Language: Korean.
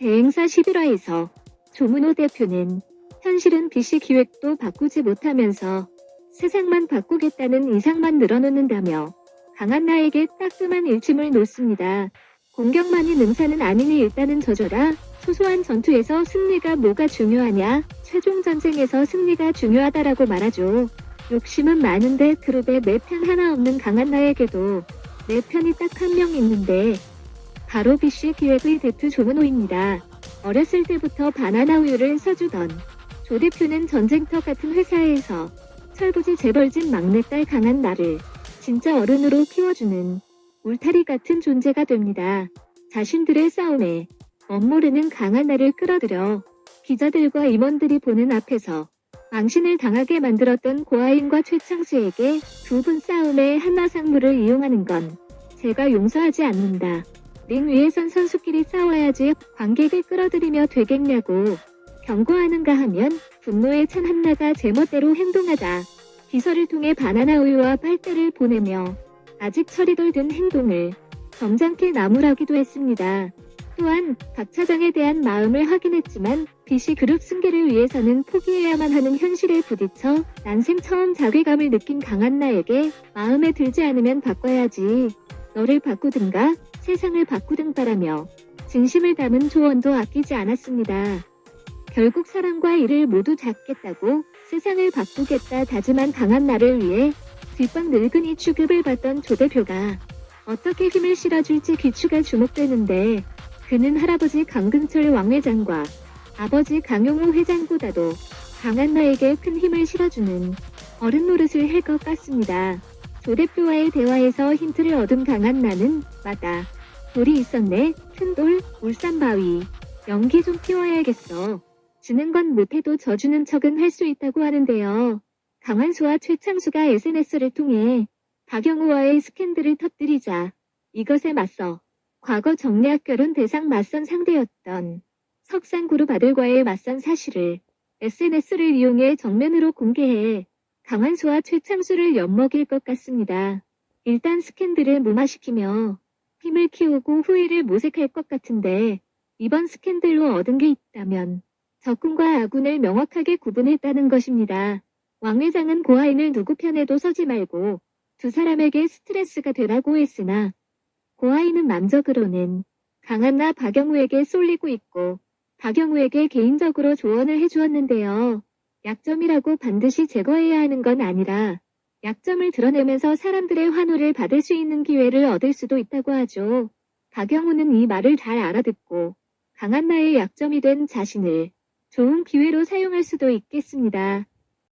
대행사 11화에서 조문호 대표는 현실은 BC 기획도 바꾸지 못하면서 세상만 바꾸겠다는 이상만 늘어놓는다며 강한 나에게 따끔한 일침을 놓습니다. 공격만이 능사는 아니니 일단은 져줘라. 소소한 전투에서 승리가 뭐가 중요하냐? 최종 전쟁에서 승리가 중요하다라고 말하죠. 욕심은 많은데 그룹에 내 편 하나 없는 강한 나에게도 내 편이 딱 한 명 있는데 바로 BC 기획의 대표 조문호입니다. 어렸을 때부터 바나나 우유를 써주던 조 대표는 전쟁터 같은 회사에서 철부지 재벌집 막내딸 강한 나를 진짜 어른으로 키워주는 울타리 같은 존재가 됩니다. 자신들의 싸움에 멋모르는 강한 나를 끌어들여 기자들과 임원들이 보는 앞에서 망신을 당하게 만들었던 고아인과 최창수에게 두 분 싸움에 한나상무를 이용하는 건 제가 용서하지 않는다. 링 위에선 선수끼리 싸워야지 관객을 끌어들이며 되겠냐고 경고하는가 하면 분노에 찬 한나가 제멋대로 행동하다. 비서를 통해 바나나 우유와 빨대를 보내며 아직 철이 덜 든 행동을 점잖게 나무라기도 했습니다. 또한 박 차장에 대한 마음을 확인했지만 BC 그룹 승계를 위해서는 포기해야만 하는 현실에 부딪혀 난생 처음 자괴감을 느낀 강한나에게 마음에 들지 않으면 바꿔야지. 너를 바꾸든가 세상을 바꾸든가라며 진심을 담은 조언도 아끼지 않았습니다. 결국 사랑과 일을 모두 잡겠다고 세상을 바꾸겠다 다짐한 강한 나를 위해 뒷방 늙은이 취급을 받던 조 대표가 어떻게 힘을 실어줄지 귀추가 주목되는데 그는 할아버지 강근철 왕회장과 아버지 강용호 회장보다도 강한 나에게 큰 힘을 실어주는 어른 노릇을 할 것 같습니다. 조 대표와의 대화에서 힌트를 얻은 강한 나는 맞다. 돌이 있었네. 큰 돌, 울산바위. 연기 좀 피워야겠어. 주는 건 못해도 져주는 척은 할 수 있다고 하는데요. 강한수와 최창수가 SNS를 통해 박영우와의 스캔들을 터뜨리자 이것에 맞서 과거 정례학 결혼 대상 맞선 상대였던 석상그룹 아들과의 맞선 사실을 SNS를 이용해 정면으로 공개해 강한수와 최창수를 엿먹일 것 같습니다. 일단 스캔들을 무마시키며 힘을 키우고 후회를 모색할 것 같은데 이번 스캔들로 얻은 게 있다면 적군과 아군을 명확하게 구분했다는 것입니다. 왕 회장은 고아인을 누구 편에도 서지 말고 두 사람에게 스트레스가 되라고 했으나 고아인은 맘적으로는 강한나 박영우에게 쏠리고 있고 박영우에게 개인적으로 조언을 해주었는데요. 약점이라고 반드시 제거해야 하는 건 아니라 약점을 드러내면서 사람들의 환호를 받을 수 있는 기회를 얻을 수도 있다고 하죠. 박영우는 이 말을 잘 알아듣고 강한 나의 약점이 된 자신을 좋은 기회로 사용할 수도 있겠습니다.